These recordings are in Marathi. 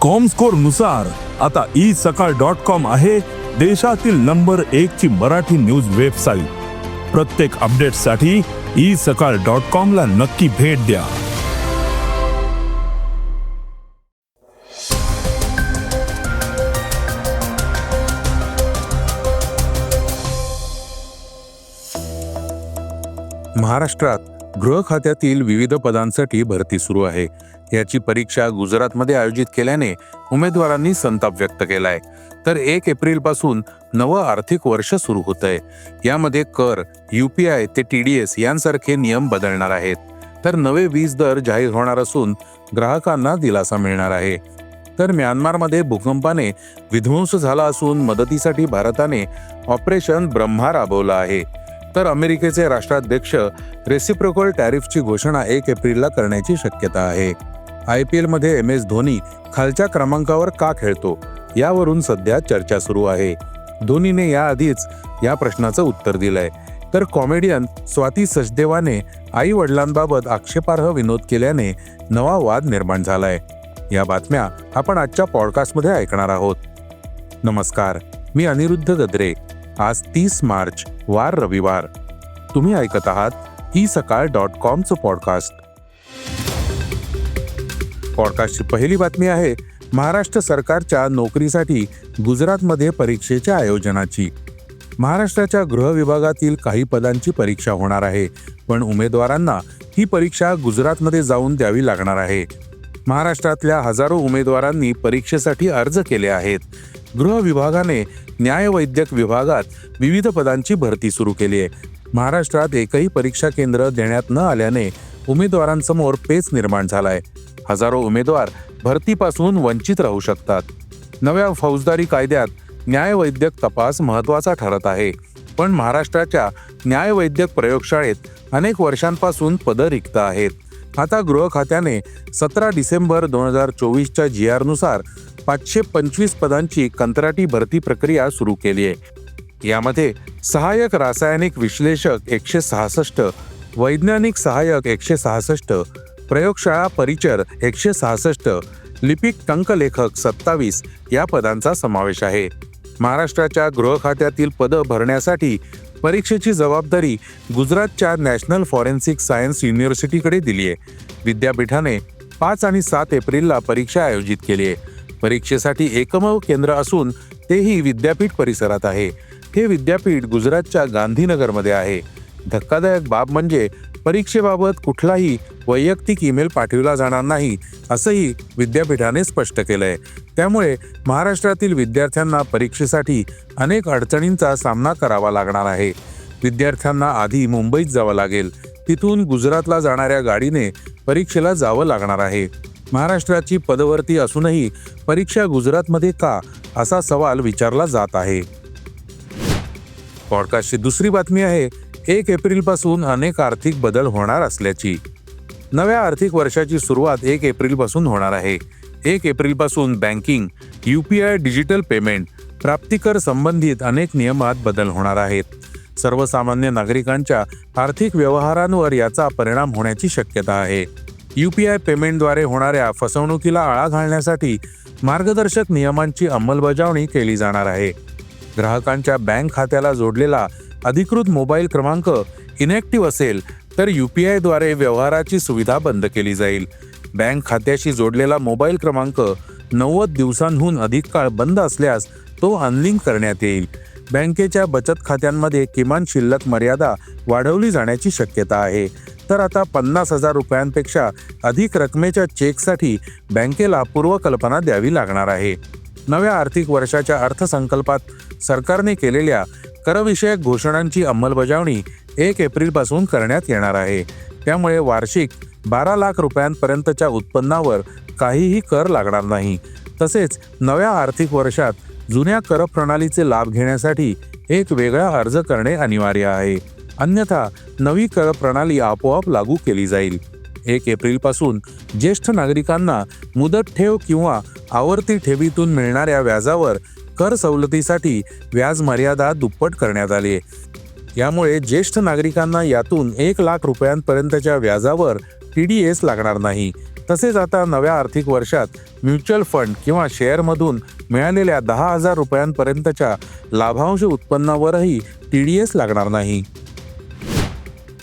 कॉमस्कोरनुसार आता ई सकाळ डॉट कॉम आहे देशातील नंबर एक ची मराठी न्यूज वेबसाईट प्रत्येक अपडेटसाठी ई सकाळ डॉट कॉम ला नक्की भेट द्या. महाराष्ट्रात गृह खात्यातील विविध पदांसाठी भरती सुरू आहे. याची परीक्षा गुजरातमध्ये आयोजित केल्याने उमेदवारांनी संताप व्यक्त केलाय. तर एक एप्रिलपासून नवं आर्थिक वर्ष सुरू होत आहे यामध्ये कर युपीआय ते टी डी एस यांसारखे नियम बदलणार आहेत. तर नवे वीज दर जाहीर होणार असून ग्राहकांना दिलासा मिळणार आहे. तर म्यानमारमध्ये भूकंपाने विध्वंस झाला असून मदतीसाठी भारताने ऑपरेशन ब्रह्मा राबवलं आहे. तर अमेरिकेचे राष्ट्राध्यक्ष रेसिप्रोकल टॅरिफची घोषणा एक एप्रिलला करण्याची शक्यता आहे. आय पी एलमध्ये एम एस धोनी खालच्या क्रमांकावर का खेळतो? यावरून सध्या चर्चा सुरू आहे. धोनीने याआधीच या प्रश्नाचं उत्तर दिलंय. तर कॉमेडियन स्वाती सचदेवाने आई वडिलांबाबत आक्षेपार्ह विनोद केल्याने नवा वाद निर्माण झालाय. या बातम्या आपण आजच्या पॉडकास्टमध्ये ऐकणार आहोत. नमस्कार मी अनिरुद्ध गद्रे आज तीस मार्च वार रविवार. तुम्ही ऐकत आहात ई सकाळ डॉट कॉमचं पॉडकास्ट. पॉडकास्टची पहिली बातमी आहे महाराष्ट्र सरकारच्या नोकरीसाठी गुजरातमध्ये परीक्षेच्या आयोजनाची. महाराष्ट्राच्या गृह विभागातील काही पदांची परीक्षा होणार आहे पण उमेदवारांना ही परीक्षा गुजरातमध्ये जाऊन द्यावी लागणार आहे. महाराष्ट्रातल्या हजारो उमेदवारांनी परीक्षेसाठी अर्ज केले आहेत. गृह विभागाने न्यायवैद्यक विभागात विविध पदांची भरती सुरू केली आहे. महाराष्ट्रात एकही परीक्षा केंद्र देण्यात न आल्याने उमेदवारांसमोर पेच निर्माण झालाय. हजारो उमेदवार भरतीपासून वंचित राहू शकतात. नव्या फौजदारी कायद्यात न्यायवैद्यक तपास महत्त्वाचा ठरत आहे. पण महाराष्ट्राच्या न्यायवैद्यक प्रयोगशाळेत अनेक वर्षांपासून पदं रिक्त आहेत. आता गृह खात्याने सतरा डिसेंबर दोन हजार चोवीसच्या जी आरनुसार पाचशे पंचवीस पदांची कंत्राटी भरती प्रक्रिया सुरू केली आहे. यामध्ये सहाय्यक रासायनिक विश्लेषक एकशे सहासष्ट वैज्ञानिक सहाय्यक एकशे सहासष्ट प्रयोगशाळा परिचर एकशे सहासष्ट लिपिक टंकलेखक सत्तावीस या पदांचा समावेश आहे. महाराष्ट्राच्या गृह खात्यातील पदं भरण्यासाठी परीक्षेची जबाबदारी गुजरातच्या नॅशनल फॉरेन्सिक सायन्स युनिव्हर्सिटीकडे दिली आहे. विद्यापीठाने पाच आणि सात एप्रिलला परीक्षा आयोजित केली आहे. परीक्षेसाठी एकमेव केंद्र असून तेही विद्यापीठ परिसरात आहे. हे विद्यापीठ गुजरातच्या गांधीनगरमध्ये आहे. धक्कादायक बाब म्हणजे परीक्षेबाबत कुठलाही वैयक्तिक ईमेल पाठविला जाणार नाही असंही विद्यापीठाने स्पष्ट केलंय. त्यामुळे महाराष्ट्रातील विद्यार्थ्यांना परीक्षेसाठी अनेक अडचणींचा सामना करावा लागणार आहे. विद्यार्थ्यांना आधी मुंबईत जावं लागेल. तिथून गुजरातला जाणाऱ्या गाडीने परीक्षेला जावं लागणार आहे. महाराष्ट्राची पदवर्ती असूनही परीक्षा गुजरातमध्ये का असा सवाल विचारला जात आहे. पॉडकास्टची दुसरी बातमी आहे एक एप्रिलपासून अनेक आर्थिक बदल होणार असल्याची. नव्या आर्थिक वर्षाची सुरुवात एक एप्रिलपासून होणार आहे. एक एप्रिलपासून banking U P I digital payment प्राप्तिकर संबंधित अनेक नियमात बदल होणार आहेत. सर्वसामान्य नागरिकांच्या आर्थिक व्यवहारांवर याचा परिणाम होण्याची शक्यता आहे. यू पी आय पेमेंटद्वारे होणाऱ्या फसवणुकीला आळा घालण्यासाठी मार्गदर्शक नियमांची अंमलबजावणी केली जाणार आहे. ग्राहकांच्या बँक खात्याला जोडलेला अधिकृत मोबाईल क्रमांक इनॅक्टिव्ह असेल तर यू पी आयद्वारे व्यवहाराची सुविधा बंद केली जाईल. बँक खात्याशी जोडलेला मोबाईल क्रमांक नव्वद दिवसांहून अधिक काळ बंद असल्यास तो अनलिंक करण्यात येईल. बँकेच्या बचत खात्यांमध्ये किमान शिल्लक मर्यादा वाढवली जाण्याची शक्यता आहे. तर आता पन्नास हजार रुपयांपेक्षा अधिक रकमेच्या चेकसाठी बँकेला पूर्वकल्पना द्यावी लागणार आहे. नव्या आर्थिक वर्षाच्या अर्थसंकल्पात सरकारने केलेल्या करविषयक घोषणांची अंमलबजावणी एक एप्रिलपासून करण्यात येणार आहे. त्यामुळे वार्षिक बारा लाख रुपयांपर्यंतच्या उत्पन्नावर काहीही कर लागणार नाही. तसेच नव्या आर्थिक वर्षात जुन्या कर प्रणालीचे लाभ घेण्यासाठी एक वेगळा अर्ज करणे अनिवार्य आहे. अन्यथा नवी कर प्रणाली आपोआप लागू केली जाईल. एक एप्रिलपासून ज्येष्ठ नागरिकांना मुदत ठेव किंवा आवर्ती ठेवीतून मिळणाऱ्या व्याजावर कर सवलतीसाठी व्याज मर्यादा दुप्पट करण्यात आली आहे. यामुळे ज्येष्ठ नागरिकांना यातून एक लाख रुपयांपर्यंतच्या व्याजावर टी डी एस लागणार नाही. तसेच आता नव्या आर्थिक वर्षात म्युच्युअल फंड किंवा शेअरमधून मिळालेल्या दहा हजार रुपयांपर्यंतच्या लाभांश उत्पन्नावरही टी डी एस लागणार नाही.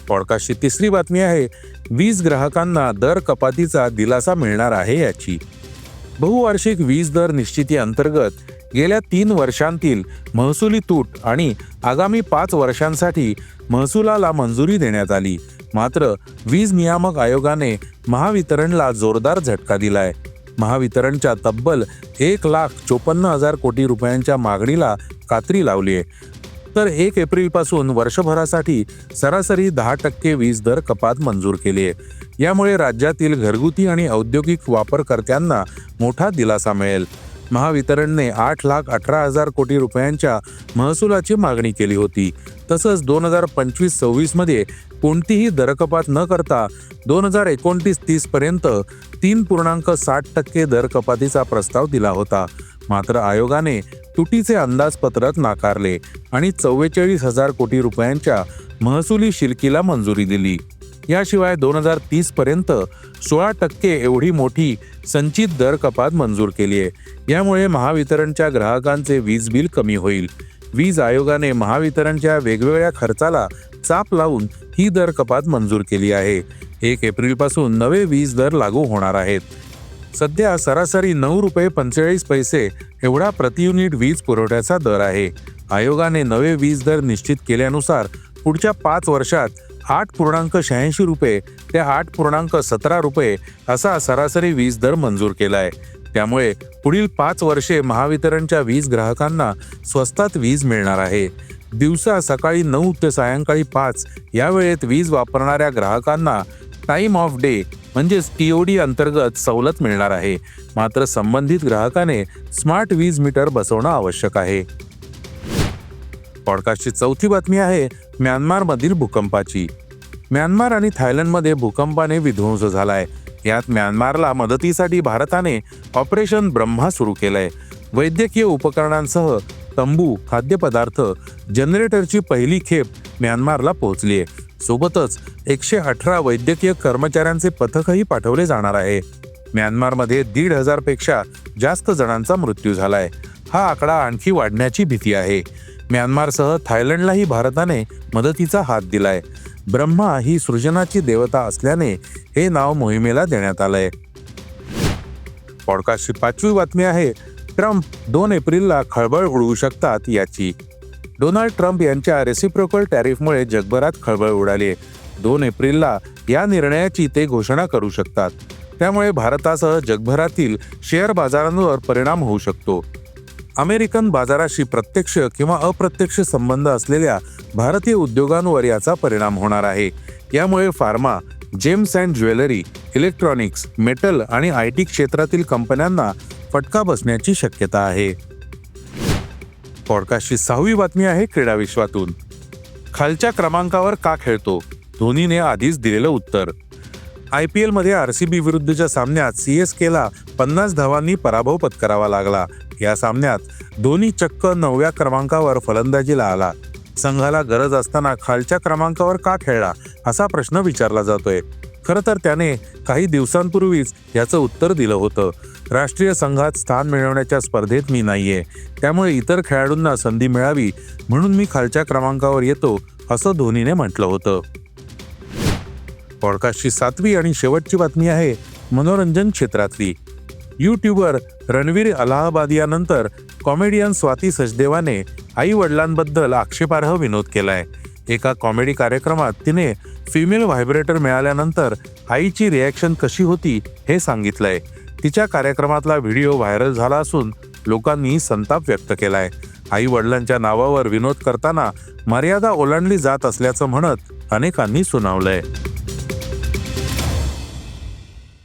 पॉडकास्टची तिसरी बातमी आहे वीज ग्राहकांना दर कपातीचा दिलासा मिळणार आहे याची. बहुवार्षिक वीज दर निश्चिती अंतर्गत गेल्या तीन वर्षांतील महसुली तूट आणि आगामी पाच वर्षांसाठी महसुलाला मंजुरी देण्यात आली. मात्र वीज नियामक आयोगाने महावितरणला जोरदार झटका दिलाय. महावितरणच्या तब्बल एक लाख चोपन्न हजार कोटी रुपयांच्या मागणीला कात्री लावली आहे तर एक एप्रिलपासून वर्षभरासाठी सरासरी दहा टक्के वीज दर कपात मंजूर केली आहे यामुळे राज्यातील घरगुती आणि औद्योगिक वापरकर्त्यांना मोठा दिलासा मिळेल. महावितरणने आठ लाख अठरा हजार कोटी रुपयांच्या महसुलाची मागणी केली होती. तसंच दोन हजार पंचवीस सव्वीसमध्ये कोणतीही दरकपात न करता दोन हजार एकोणतीस तीसपर्यंत तीन पूर्णांक साठ टक्के दरकपातीचा प्रस्ताव दिला होता. मात्र आयोगाने तुटीचे अंदाजपत्रक नाकारले आणि चव्वेचाळीस हजार कोटी रुपयांच्या महसुली शिल्कीला मंजुरी दिली. याशिवाय दोन हजार तीस पर्यंत सोळा टक्के एवढी मोठी संचित दर कपात मंजूर केली आहे. यामुळे महावितरणच्या ग्राहकांचे वीज बिल कमी होईल. वीज आयोगाने महावितरणच्या वेगवेगळ्या खर्चाला चाप लावून ही दर कपात मंजूर केली आहे. एक एप्रिलपासून नवे वीज दर लागू होणार आहेत. सध्या सरासरी नऊ रुपये पंचेचाळीस पैसे एवढा प्रति युनिट वीज पुरवठ्याचा दर आहे. आयोगाने नवे वीज दर निश्चित केल्यानुसार पुढच्या पाच वर्षात आठ पूर्णांक शहाऐंशी रुपये ते आठ पूर्णांक सतरा रुपये असा सरासरी वीज दर मंजूर केला आहे त्यामुळे पुढील पाच वर्षे महावितरणच्या वीज ग्राहकांना स्वस्तात वीज मिळणार आहे. दिवसा सकाळी नऊ ते सायंकाळी पाच या वेळेत वीज वापरणाऱ्या ग्राहकांना टाईम ऑफ डे म्हणजेच टी ओ डी अंतर्गत सवलत मिळणार आहे. मात्र संबंधित ग्राहकाने स्मार्ट वीज मीटर बसवणं आवश्यक आहे. पॉडकास्टची चौथी बातमी आहे म्यानमारमधील भूकंपाची. म्यानमार आणि थायलंडमध्ये भूकंपाने विध्वंस झालाय. यात म्यानमारला मदतीसाठी भारताने ऑपरेशन ब्रह्मा सुरू केलंय. वैद्यकीय उपकरणांसह तंबू खाद्यपदार्थ जनरेटरची पहिली खेप म्यानमारला पोहोचली आहे सोबतच एकशे अठरा वैद्यकीय कर्मचाऱ्यांचे पथकही पाठवले जाणार आहे. म्यानमारमध्ये दीड हजारपेक्षा जास्त जणांचा मृत्यू झालाय. हा आकडा आणखी वाढण्याची भीती आहे. म्यानमारसह थायलंडलाही भारताने मदतीचा हात दिलाय. ब्रह्मा ही सृजनाची देवता असल्याने हे नाव मोहिमेला देण्यात आलंय. पॉडकास्टची पाचवी बातमी आहे ट्रम्प दोन एप्रिलला खळबळ उडवू शकतात याची. डोनाल्ड ट्रम्प यांच्या रेसिप्रोकल टॅरिफमुळे जगभरात खळबळ उडाली दोन एप्रिलला या निर्णयाची ते घोषणा करू शकतात. त्यामुळे भारतासह जगभरातील शेअर बाजारांवर परिणाम होऊ शकतो. अमेरिकन बाजाराशी प्रत्यक्ष किंवा अप्रत्यक्ष संबंध असलेल्या भारतीय उद्योगांवर याचा परिणाम होणार आहे. यामुळे pharma gems and jewellery electronics metal आणि आय टी क्षेत्रातील कंपन्यांना फटका बसण्याची शक्यता आहे. पॉडकास्टची सहावी बातमी आहे क्रीडा विश्वातून. खालच्या क्रमांकावर का खेळतो? धोनीने आधीच दिलेलं उत्तर. आय पी एलमध्ये आर सी बी विरुद्धच्या सामन्यात सी एस केला पन्नास धावांनी पराभव पत्करावा लागला. या सामन्यात धोनी चक्क नवव्या क्रमांकावर फलंदाजीला आला. संघाला गरज असताना खालच्या क्रमांकावर का खेळला असा प्रश्न विचारला जातोय. खरं तर त्याने काही दिवसांपूर्वीच याचं उत्तर दिलं होतं. राष्ट्रीय संघात स्थान मिळवण्याच्या स्पर्धेत मी नाहीये. त्यामुळे इतर खेळाडूंना संधी मिळावी म्हणून मी खालच्या क्रमांकावर येतो असं धोनीने म्हटलं होतं. पॉडकास्टची सातवी आणि शेवटची बातमी आहे मनोरंजन क्षेत्रातली. यूट्यूबर रणवीर अलाहाबाद यानंतर कॉमेडियन स्वाती सचदेवाने आई वडिलांबद्दल आक्षेपार्ह विनोद केलाय. एका कॉमेडी कार्यक्रमात तिने फिमेल व्हायब्रेटर मिळाल्यानंतर आईची रिॲक्शन कशी होती हे सांगितलंय. तिच्या कार्यक्रमातला व्हिडिओ व्हायरल झाला असून लोकांनी संताप व्यक्त केलाय. आई वडिलांच्या नावावर विनोद करताना मर्यादा ओलांडली जात असल्याचं म्हणत अनेकांनी सुनावलंय.